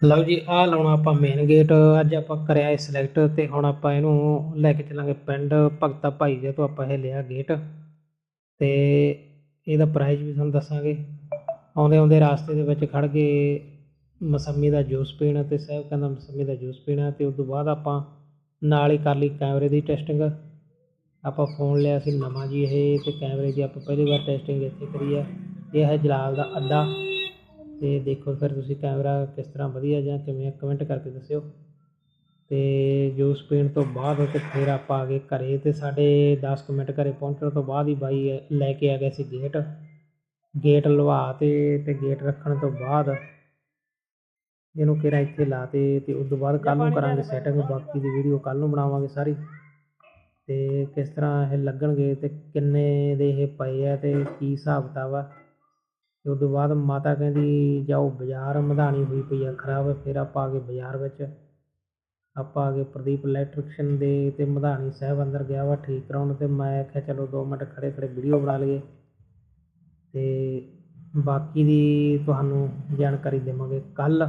ਲਓ ਜੀ, ਆਹ ਲਾਉਣਾ ਆਪਾਂ ਮੇਨ ਗੇਟ ਅੱਜ ਆਪਾਂ ਕਰਿਆ ਇਹ ਸਿਲੈਕਟ ਤੇ ਹੁਣ ਆਪਾਂ ਇਹਨੂੰ ਲੈ ਕੇ ਚੱਲਾਂਗੇ ਪਿੰਡ ਭਗਤਾ ਭਾਈ ਜੇ ਤੋਂ ਆਪਾਂ ਇਹ ਲਿਆ ਗੇਟ ਤੇ ਇਹਦਾ ਪ੍ਰਾਈਸ ਵੀ ਤੁਹਾਨੂੰ ਦੱਸਾਂਗੇ। ਆਉਂਦੇ ਆਉਂਦੇ ਰਾਸਤੇ ਦੇ ਵਿੱਚ ਖੜ ਕੇ ਮਸੰਮੀ ਦਾ ਜੂਸ ਪੀਣਾ ਤੇ ਸਾਹਿਬ ਕਹਿੰਦਾ ਮਸੰਮੀ ਦਾ ਜੂਸ ਪੀਣਾ ਤੇ ਉਸ ਤੋਂ ਬਾਅਦ ਆਪਾਂ ਨਾਲ ਹੀ ਕਰ ਲਈ ਕੈਮਰੇ ਦੀ ਟੈਸਟਿੰਗ ਆਪਾਂ ਫੋਨ ਲਿਆ ਸੀ ਨਵਾਂ ਜੀ ਇਹ ਤੇ ਕੈਮਰੇ ਦੀ ਆਪਾਂ ਪਹਿਲੀ ਵਾਰ ਟੈਸਟਿੰਗ ਇੱਥੇ ਕਰੀ ਆ। ਇਹ ਹੈ ਜਲਾਲ ਦਾ ਅੱਡਾ ਤੇ ਦੇਖੋ ਸਰ ਤੁਸੀਂ ਕੈਮਰਾ ਕਿਸ ਤਰ੍ਹਾਂ ਵਧੀਆ ਜਾਂ ਕਿਵੇਂ ਕਮੈਂਟ ਕਰਕੇ ਦੱਸਿਓ। ਤੇ ਜੂਸ ਪੀਣ ਤੋਂ ਬਾਅਦ ਤੇ ਫਿਰ ਆਪਾਂ ਆ ਗਏ ਘਰੇ ਤੇ ਸਾਡੇ 10 ਕੁ ਮਿੰਟ ਘਰੇ ਪਹੁੰਚਣ ਤੋਂ ਬਾਅਦ ਹੀ ਬਾਈ ਲੈ ਕੇ ਆ ਗਏ ਸੀ ਗੇਟ ਗੇਟ ਲਵਾ ਤੇ ਤੇ ਗੇਟ ਰੱਖਣ ਤੋਂ ਬਾਅਦ ਇਹਨੂੰ ਕਿਹੜਾ ਇੱਥੇ ਲਾਤੇ ਤੇ ਉਸ ਤੋਂ ਬਾਅਦ ਕੱਲ ਨੂੰ ਕਰਾਂਗੇ ਸੈਟਿੰਗ ਬਾਕੀ ਦੀ ਵੀਡੀਓ ਕੱਲ ਨੂੰ ਬਣਾਵਾਂਗੇ ਸਾਰੀ। ਤੇ ਕਿਸ ਤਰ੍ਹਾਂ ਇਹ ਲੱਗਣਗੇ ਤੇ ਕਿੰਨੇ ਦੇ ਇਹ ਪਏ ਆ ਤੇ ਕੀ ਹਿਸਾਬ ਕਿਤਾਬ ਆ। ਤੇ ਉਸ ਤੋਂ ਬਾਅਦ ਮਾਤਾ ਕਹਿੰਦੀ, ਜਾਓ ਬਾਜ਼ਾਰ, ਮਧਾਣੀ ਹੋਈ ਪਈ ਆ ਖਰਾਬ, ਫਿਰ ਆਪਾਂ ਆ ਗਏ ਬਾਜ਼ਾਰ ਵਿੱਚ। ਆਪਾਂ ਆ ਗਏ ਪ੍ਰਦੀਪ ਇਲੈਕਟ੍ਰੀਸ਼ੀਅਨ ਦੇ ਤੇ ਮਧਾਣੀ ਸਾਹਿਬ ਅੰਦਰ ਗਿਆ ਵਾ ਠੀਕ ਕਰਾਉਣ ਤੇ ਮੈਂ ਕਿਹਾ, ਚਲੋ 2 ਮਿੰਟ ਖੜੇ ਖੜੇ ਵੀਡੀਓ ਬਣਾ ਲਈਏ। ਤੇ ਬਾਕੀ ਦੀ ਤੁਹਾਨੂੰ ਜਾਣਕਾਰੀ ਦੇਵਾਂਗੇ ਕੱਲ